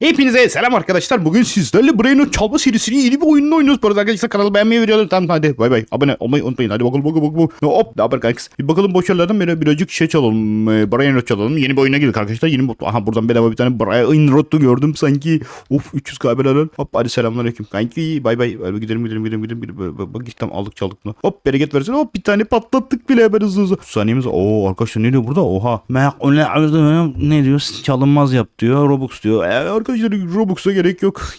Hepinize selam arkadaşlar. Bugün sizlerle Brain'in çalma serisinin yeni bir oyununu oynuyoruz. Bu arada arkadaşlar kanalı beğenmeyi veriyorlar. Tamam hadi bay bay. Abone olmayı unutmayın. Hadi bakalım bakalım bakalım. Hop ne haber kanks? Bir bakalım boş yerlerden böyle birazcık şey çalalım. E, Brain çalalım. Yeni bir oyuna girdik arkadaşlar. Yeni bir... Aha buradan bedava bir tane Brain Rot'u gördüm sanki. Of 300 kabel Hop hadi selamünaleyküm. Kanki bay bay. Hadi gidelim gidelim gidelim gidelim. Bak, işte aldık çaldık bunu. Hop bereket versin. Hop bir tane patlattık bile hemen hızlı hızlı. Saniyemiz. Oo arkadaşlar ne diyor burada? Oha. Ne diyor? Çalınmaz yap diyor. Robux diyor. E, arkadaşlar Robux'a gerek yok.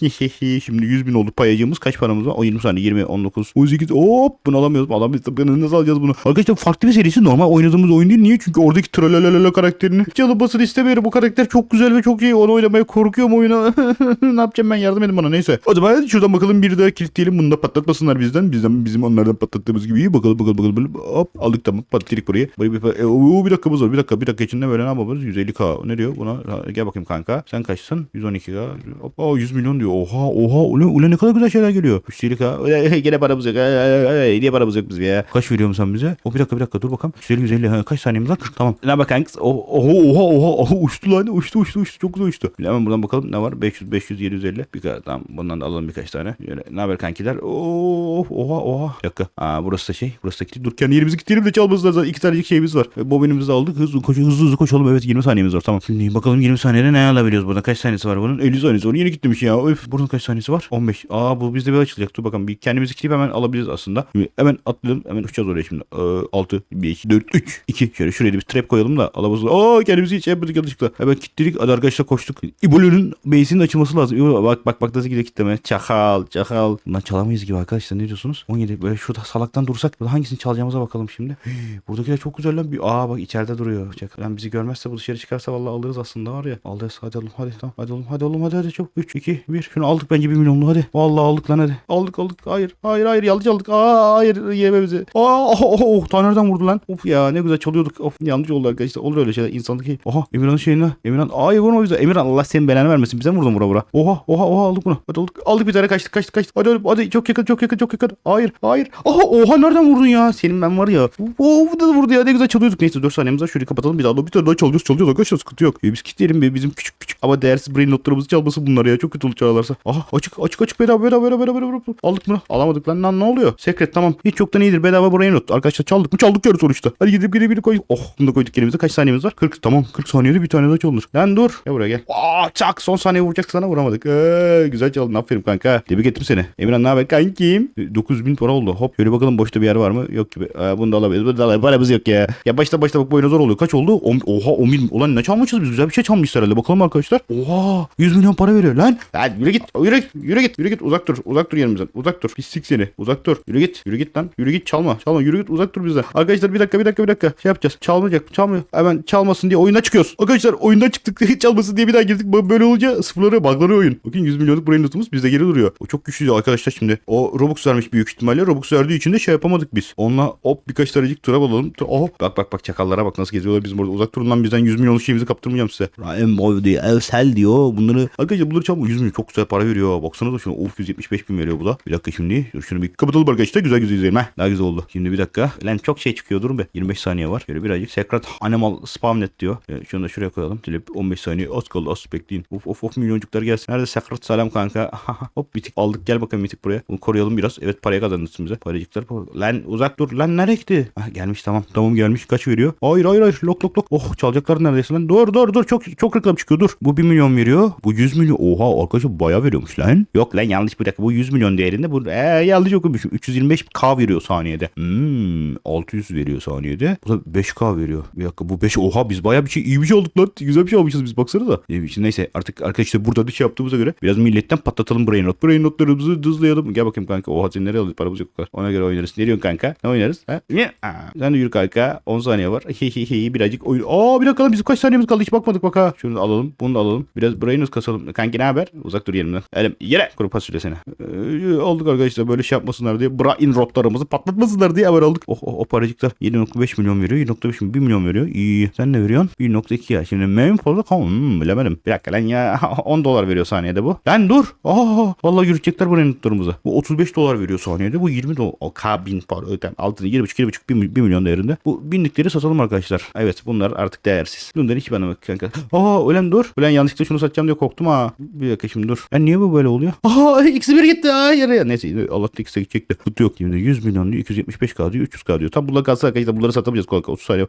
Şimdi 100 bin oldu payacığımız. Kaç paramız var? O 20 saniye 20, 19, 18. Hop bunu alamıyoruz. Bunu nasıl alacağız bunu? Arkadaşlar farklı bir serisi. Normal oynadığımız oyun değil. Niye? Çünkü oradaki tralalalala karakterini çalınmasını istemiyorum. Bu karakter çok güzel ve çok iyi. Onu oynamaya korkuyorum oyuna. ne yapacağım ben? Yardım edin bana. Neyse. O zaman hadi şuradan bakalım bir daha kilitleyelim. Bunu da patlatmasınlar bizden. Bizden bizim onlardan patlattığımız gibi. iyi. Bakalım bakalım bakalım. bakalım. Hop aldık tamam. Patladık burayı. Bir, e, oo, bir dakikamız var. Bir dakika. Bir dakika içinde böyle ne yapabiliriz? 150k. Ne diyor buna? Gel bakayım kanka. Sen kaçsın? 112k. Hop, aa, 100 milyon diyor. Oha oha. Ulan, ulan ne kadar güzel şeyler geliyor. 350k. Ulan, Gene paramız yok. Niye paramız yok bizim ya? Kaç veriyorsun sen bize? O bir dakika bir dakika dur bakalım. 150 150. Ha, kaç saniyemiz var? 40 tamam. Ne bak kanka. Oh, Oha oha oha. oha. Uçtu lan. Uçtu uçtu uçtu. Çok güzel uçtu. Hemen buradan bakalım ne var? 500 500 750. Bir kadar tamam. Bundan da alalım birkaç tane. Şöyle, ne haber kankiler? Oh, oha oha. Bir dakika. Aa, burası da şey. Burası da kilitli. Dur kendi yerimizi kilitleyelim de çalmasınlar zaten. İki tanecik şeyimiz var. E, Bobinimizi aldık. Hızlı, koş, hızlı hızlı koşalım. Evet 20 saniyemiz var. Tamam. Şimdi bakalım 20 saniyede ne alabiliyoruz burada? Kaç saniyesi var bunun? 50 saniyesi var. Yeni gitmiş ya. Öf. Bunun kaç saniyesi var? 15. Aa bu bizde bir açılacak. Dur bakalım. Bir kendimizi kilitleyip hemen alabiliriz aslında. Şimdi hemen atlayalım. Hemen uçacağız oraya şimdi. Ee, 6, 5, 4, 3, 2. Şöyle şuraya bir trap koyalım da alamazız. Aa kendimizi hiç yapmadık yanlışlıkla. Hemen kilitledik. Hadi arkadaşlar koştuk. İbolü'nün base'inin açılması lazım. İbo, bak bak bak nasıl gidiyor kitleme. Çakal çakal. Bundan çalamayız gibi arkadaşlar. Ne diyorsunuz? 17. Böyle şurada salaktan dursak. Hangisini çalacağımıza bakalım şimdi. Hii, Buradakiler çok güzel lan. Aa bak içeride duruyor. Çakal. Lan bizi görmezse bu dışarı çıkarsa vallahi alırız aslında var ya. Alırız. Hadi oğlum hadi tamam. Hadi oğlum hadi oğlum hadi hadi çok. 3, 2, 1. Şunu aldık bence 1 milyonlu hadi. Vallahi aldık lan hadi. Aldık aldık. Hayır. Hayır hayır yanlış aldık. Aa hayır yeme bizi. Aa oh, oh, oh, nereden vurdu lan? Of ya ne güzel çalıyorduk. Of yanlış oldu arkadaşlar. Olur öyle şeyler. İnsandaki. Oha Emirhan'ın şeyine. Emirhan. Ay vurma bize. Emirhan Allah senin belanı vermesin. Bize mi vurdun vura vura? Oha oha oha aldık bunu. Hadi aldık. Aldık bir tane kaçtık kaçtık kaçtık. Hadi hadi, hadi çok yakın çok yakın çok yakın. Hayır hayır. Oha oha nereden vurdun ya? Senin ben var ya. Of da vurdu ya. Ne güzel çalıyorduk. Neyse 4 saniyemiz var. Şurayı kapatalım. Bir daha bir tane daha çalıyoruz çalıyoruz arkadaşlar. Sıkıntı yok. E, biz kilitleyelim be. Bizim küçük küçük ama değersiz brain notlarımızı çalması bunlar ya. Çok kötü olur çalarlarsa. Aha açık açık açık bedava bedava bedava bedava. bedava. Aldık bunu. Alamadık lan. Lan ne oluyor? Secret tamam. Hiç yoktan iyidir. Bedava brain not. Arkadaşlar çaldık mı? Çaldık diyoruz sonuçta. Hadi gidip gidip gidip koy. Oh bunu da koyduk elimize. Kaç saniyemiz var? 40 tamam. 40 saniyede bir tane daha çalınır. Lan dur. Gel buraya gel. Aa çak son saniye vuracak sana vuramadık. Ee, güzel çaldın. Aferin kanka. Tebrik ettim seni. Emirhan ne haber kankim? 9000 para oldu. Hop şöyle bakalım boşta bir yer var mı? Yok gibi. Ee, bunu da alabiliriz. Bunu da alabiliriz. Paramız yok ya. Ya başta başta bak bu oyuna zor oluyor. Kaç oldu? Oha 10 bin. Ulan ne çalmışız biz? Güzel bir şey çalmışız herhalde. Bakalım arkadaşlar. Oha 100 milyon para veriyor lan. Hadi yürü git. Yürü git. Yürü git. Yürü git. Uzak dur. Uzak dur yerimizden. Uzak dur. Pislik seni. Uzak dur. Yürü git. Yürü git lan. Yürü git. Çalma. Çalma. Yürü git. Uzak dur bizden. Arkadaşlar bir dakika bir dakika bir dakika. Şey yapacağız. Çalmayacak. Çalmıyor. Hemen çalmasın diye oyuna çıkıyoruz. Arkadaşlar oyundan çıktık. Hiç çalmasın diye bir daha girdik. Böyle olunca sıfırları buglanıyor oyun. Bakın 100 milyonluk brain notumuz bizde geri duruyor. O çok güçlü arkadaşlar şimdi. O Robux vermiş büyük ihtimalle. Robux verdiği için de şey yapamadık biz. Onunla hop birkaç tanecik tura alalım. Oh bak bak bak çakallara bak nasıl geziyorlar bizim orada. Uzak durun lan bizden 100 milyonluk şeyimizi kaptırmayacağım size. Ryan Boy diyor. Elsel diyor. Bunları arkadaşlar bunları çalma 100 milyon çok güzel para veriyor. Baksanıza şunu. Of 175 bin veriyor bu da. Bir dakika şimdi. Dur şunu bir kapatalım arkadaşlar. Güzel güzel izleyelim. Heh, daha güzel oldu. Şimdi bir dakika. Lan çok şey çıkıyor durun be. 25 saniye var. Şöyle birazcık. Secret Animal Spam Net diyor. Ee, şunu da şuraya koyalım. Dilip 15 saniye. Az kaldı az bekleyin. Of of of milyoncuklar gelsin. Nerede Secret Salam kanka. Hop bitik aldık. Gel bakalım bitik buraya. Bunu koruyalım biraz. Evet paraya kazanırsın bize. Paracıklar. Lan uzak dur. Lan nereye gitti? Ah, gelmiş tamam. Tamam gelmiş. Kaç veriyor? Hayır hayır hayır. Lok lok lok. Oh çalacaklar neredeyse lan. Dur dur dur. Çok çok reklam çıkıyor. Dur. Bu 1 milyon veriyor. Bu 100 milyon. Oha arkadaşlar bayağı veriyormuş lan. Yok lan yanlış bir dakika. Bu 100 milyon değerinde. Bu ee, yanlış okumuşum. 325k veriyor saniyede. Hmm, 600 veriyor saniyede. Bu da 5k veriyor. Bir dakika bu 5 oha biz bayağı bir şey iyi bir şey aldık lan. Güzel bir şey almışız biz baksana da. Şimdi neyse artık arkadaşlar burada bir şey yaptığımıza göre biraz milletten patlatalım brain not. Brain notlarımızı hızlayalım. Gel bakayım kanka. Oha sen nereye alıyorsun? Paramız yok. Ona göre oynarız. Ne diyorsun kanka? Ne oynarız? Ha? Aa, sen de yürü kanka. 10 saniye var. Hihihi birazcık oyun. Aa bir dakika lan bizim kaç saniyemiz kaldı hiç bakmadık bak ha. Şunu alalım. Bunu da alalım. Biraz brain not kasalım. Kanki ne haber? Uzak dur yerimden. Elim yere. Kuru fasulye seni. Ee, aldık arkadaşlar böyle şey yapmasınlar diye. Brain rotlarımızı patlatmasınlar diye haber aldık. Oh, oh o paracıklar 7.5 milyon veriyor. 7.5 milyon 1 milyon veriyor. İyi. Sen ne veriyorsun? 1.2 ya. Şimdi memnun fazla kalın. Hmm, bilemedim. Bir dakika lan ya. 10 dolar veriyor saniyede bu. Lan dur. Aa, vallahi yürütecekler brain notlarımızı. Bu 35 dolar veriyor saniyede. Bu 20 dolar. O kabin para ödem. Altını 20.5 20.5 1 milyon değerinde. Bu binlikleri satalım arkadaşlar. Evet bunlar artık değersiz. Bunları hiç bana bak kanka. Aa ölen dur. Ölen yanlışlıkla şunu satacağım diye korktum ha. Bir dakika şimdi dur. Ya niye bu böyle oluyor? Aha eksi bir gitti. Hayır ya. Neyse Allah'ta eksi gidecekti. Kutu yok şimdi. 100 milyon diyor. 275k diyor. 300k diyor. Tam bunlar kalsa arkadaşlar bunları satamayacağız kolay. 30 saniye.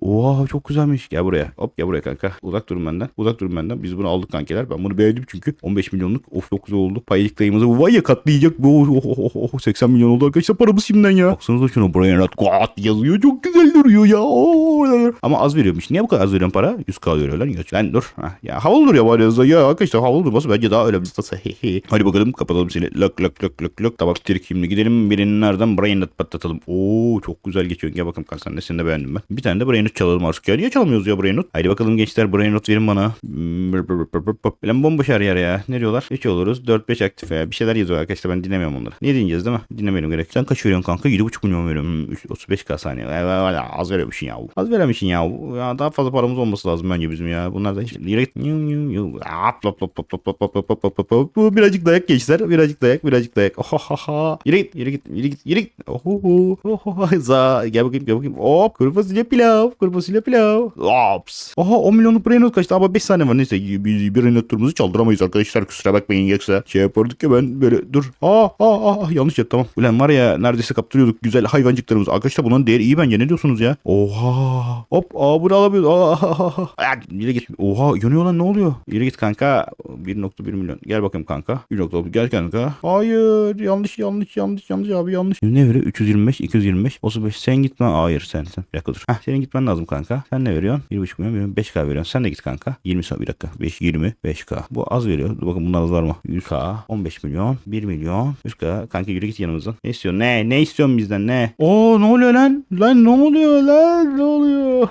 Oha çok güzelmiş. Gel buraya. Hop gel buraya kanka. Uzak durun benden. Uzak durun benden. Biz bunu aldık kankeler. Ben bunu beğendim çünkü. 15 milyonluk. Of çok güzel oldu. Paylık dayımızı vay ya katlayacak. Oh, oh, oh, oh, 80 milyon oldu arkadaşlar paramız şimdiden ya. Baksanıza şuna Brian Guat yazıyor. Çok güzel duruyor ya. Oo. Ama az veriyormuş. Niye bu kadar az veriyorsun para? 100k veriyor lan. Ya, lan dur. Hah, ya havalı duruyor bari yazda. Ya arkadaşlar havalı durması bence daha önemli. Hadi bakalım kapatalım seni. Lök lök lök lök lök. Tabak tirik şimdi gidelim. Birinin nereden Brian Rat patlatalım. Oo çok güzel geçiyor. Gel bakalım kanka sen de seni de beğendim ben. Bir tane de Brian Rat çalalım artık ya. Niye çalmıyoruz ya Brian Rat? Haydi bakalım gençler Brian Rat verin bana. Lan bomboş her yer ya. Ne diyorlar? 3 oluruz. 4-5 aktif ya. Bir şeyler yazıyor arkadaşlar. Ben dinlemiyorum onları. Niye dinleyeceğiz değil mi? Dinlemeyelim gerek. Sen kaç veriyorsun kanka? 7,5 milyon veriyorum. 35k saniye. Vay vay vay, Az veriyormuşsun ya. Az vermişsin ya. ya. Daha fazla paramız olması lazım bence bizim ya. Bunlar da hiç hop, hop, hop, hop, hop, hop, hop, hop, hop. Bu birazcık dayak gençler. Birazcık dayak. Birazcık dayak. Yürü git. Yürü git. Yürü git. Yürü git. Ohoho. Ohoho. Za. Gel bakayım. Gel bakayım. Hop. Kuru fasulye pilav. Kuru fasulye pilav. Ops. Oha 10 milyonluk not kaçtı ama 5 saniye var. Neyse bir brain not turumuzu çaldıramayız arkadaşlar. Kusura bakmayın yoksa şey yapardık ya ben böyle dur. Aa aa aa yanlış yaptım tamam. Ulan var ya neredeyse kaptırıyorduk güzel hayvancıklarımızı. Arkadaşlar bunların değeri iyi bence ne diyorsunuz ya? Oha. Hop aa bunu alamıyoruz. Aa, Yürü git. Oha yanıyor lan ne oluyor? Yürü git kanka. 1.1 milyon. Gel bakayım kanka. 1.1 gel kanka. Hayır yanlış yanlış yanlış yanlış abi yanlış. Ne veriyor? 325 225 35 sen gitme. Hayır sen sen. Bir dakika dur. Heh, senin gitmen lazım kanka. Sen ne veriyorsun? 1.5 milyon 5k veriyorsun. Sen de git kanka. 20 son bir dakika. 5 20 5k. Bu az veriyor. Dur bakın bunlar az var mı? 100k 15 milyon 1 milyon 100k. Kanka yürü git yanımızdan. Ne istiyorsun? Ne? Ne istiyorsun bizden? Ne? Oo ne oluyor lan? Lan ne oluyor lan? Ne oluyor?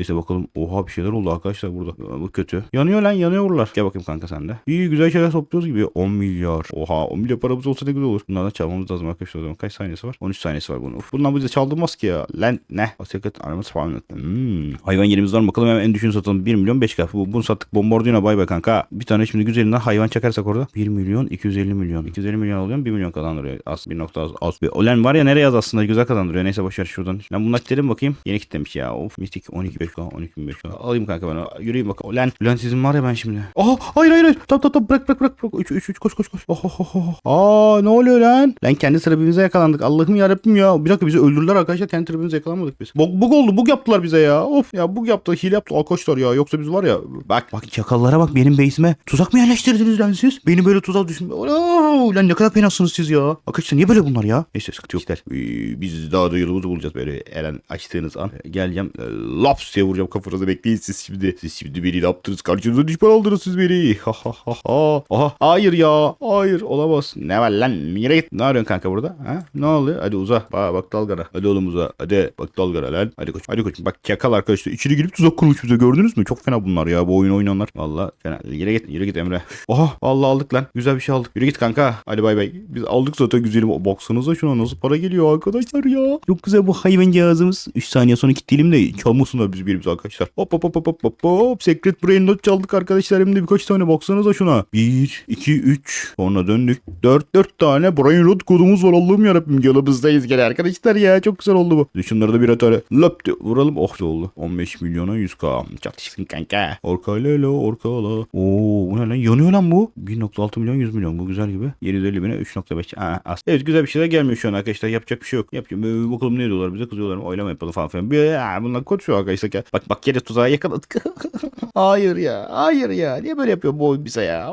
Neyse bakalım. Oha bir şeyler oldu arkadaşlar burada. Bu kötü. Yanıyor lan yanıyor buralar. Gel bakayım kanka sen de. İyi güzel şeyler topluyoruz gibi. 10 milyar. Oha 10 milyar paramız olsa ne güzel olur. Bunlardan çalmamız lazım arkadaşlar. O zaman kaç saniyesi var? 13 saniyesi var bunun. Uf, bundan bize çaldırmaz ki ya. Lan ne? Asiyakat aramız falan. Hmm. Hayvan yerimiz var? Bakalım hemen en düşüğünü satalım. 1 milyon 5 kaf. Bu, bunu sattık. Bombardino bay bay kanka. Bir tane şimdi güzelinden hayvan çakarsak orada. 1 milyon 250 milyon. 250 milyon alıyor 1 milyon kazandırıyor. Az 1 nokta az. az. Bir, olan var ya nereye yaz aslında güzel kazandırıyor. Neyse boşver şuradan. Lan bunlar kitledim bakayım. Yeni kitlemiş ya. Of mistik 12 5k 12 5k. Alayım kanka ben. Yürüyeyim bak. Ulan. Ulan sizin var ya ben şimdi. Aha hayır hayır hayır. Tamam tamam tamam bırak bırak bırak. 3 3 3 koş koş koş. Oh, oh, oh, oh. Aa ne oluyor lan? Lan kendi tribimize yakalandık. Allah'ım yarabbim ya. Bir dakika bizi öldürdüler arkadaşlar. Kendi tribimize yakalanmadık biz. Bug, bug oldu. Bug yaptılar bize ya. Of ya bug yaptı. Hile yaptı arkadaşlar ya. Yoksa biz var ya. Bak bak çakallara bak benim base'ime. Tuzak mı yerleştirdiniz lan siz? Beni böyle tuzağa düşün. Oo, lan ne kadar penasınız siz ya. Arkadaşlar niye böyle bunlar ya? Neyse sıkıntı yok. Ee, biz daha da yolumuzu bulacağız böyle Eren açtığınız an. Ee, Geleceğim. E, laps diye vuracağım kafanıza bekleyin siz şimdi. Siz şimdi beni ne yaptınız? Karşınıza düşman aldınız siz beni. Ha ha ha ha. Aha. Hayır ya. Hayır olamaz. Ne var lan? Yere git. Ne arıyorsun kanka burada? Ha? Ne oluyor? Hadi uza. Bak bak dalgara. Hadi oğlum uza. Hadi bak dalgara lan. Hadi koç. Hadi koç. Bak çakal arkadaşlar. İçeri girip tuzak kurmuş bize gördünüz mü? Çok fena bunlar ya. Bu oyun oynanlar. Valla fena. Yere git. Yürü git Emre. Oha. Vallahi aldık lan. Güzel bir şey aldık. Yürü git kanka. Hadi bay bay. Biz aldık zaten güzelim. Baksanıza şuna nasıl para geliyor arkadaşlar ya. Çok güzel bu hayvan cihazımız. 3 saniye sonra kilitleyelim de çalmasınlar bizi birimiz arkadaşlar. Hop hop hop hop hop hop. Secret Brain Not çaldık arkadaşlar. Hem de birkaç tane baksanıza şuna. 1, 2, 3. Sonra döndük. 4, 4 tane Brain Not kodumuz var. Allah'ım yarabbim. Yolumuzdayız gene arkadaşlar ya. Çok güzel oldu bu. Şunları da birer tane löp diye vuralım. Oh da oldu. 15 milyona 100k. Çatışsın kanka. Orkayla la orkala. Oo bu ne lan? Yanıyor lan bu. 1.6 milyon 100 milyon. Bu güzel gibi. 750 bine 3.5. Aa, az. Evet güzel bir şeyler gelmiyor şu an arkadaşlar. Yapacak bir şey yok. Yapacağım. Ee, bakalım ne diyorlar bize kızıyorlar mı? Oylama yapalım falan filan. Bir, bunlar konuşuyor arkadaşlar. Ya. Bak bak yine tuzağa yakaladık. hayır ya. Hayır ya. Niye böyle yapıyor bu oyun bize ya?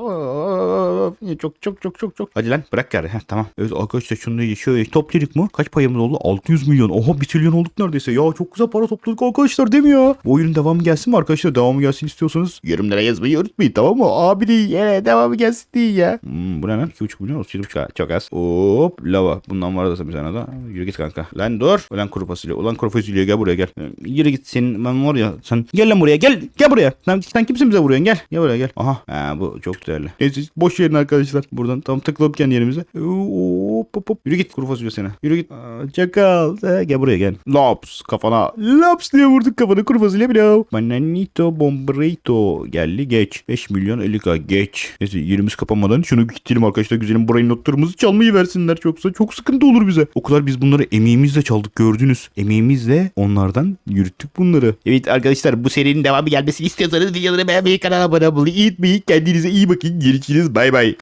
Çok çok çok çok çok. Hadi lan bırak gari. Heh, tamam. Evet arkadaşlar şunu şöyle topladık mı? Kaç payımız oldu? 600 milyon. Oha 1 trilyon olduk neredeyse. Ya çok güzel para topladık arkadaşlar değil mi? Bu oyunun devamı gelsin mi arkadaşlar? Devamı gelsin istiyorsanız yorumlara yazmayı unutmayın tamam mı? Abi değil. Yeah, devamı gelsin değil ya. Hmm, bu ne lan? 2,5 milyon 37,5 çok az. Hop lava. Bundan var da bir tane daha. Yürü git kanka. Lan dur. Ulan kuru fasulye. Ulan kuru fasulye gel buraya gel. Yürü git senin ben var ya. Sen gel lan buraya gel. Gel buraya. Sen, sen kimsin bize vuruyorsun gel. Gel buraya gel. Aha. Ha, bu çok değerli. Neyse boş verin arkadaşlar. Buradan tam tıklayıp kendi yerimize. Hop hop hop. Yürü git kuru fasulye seni. Yürü git. Aa, çakal. Ha, gel buraya gel. Lops kafana. Lops diye vurduk kafana kuru fasulye bile. Mananito bombrito. Geldi geç. 5 milyon 50k geç. Neyse yerimiz kapanmadan şunu bitirelim arkadaşlar. Güzelim burayı notlarımızı çalmayı versinler çoksa. Çok sıkıntı olur bize. O kadar biz bunları emeğimizle çaldık gördünüz. Emeğimizle onlardan yürüttük bunları. Evet arkadaşlar bu serinin devamı gelmesini istiyorsanız videoları beğenmeyi kanala abone olmayı unutmayın. Kendinize iyi bakın. Görüşürüz. Bay bay.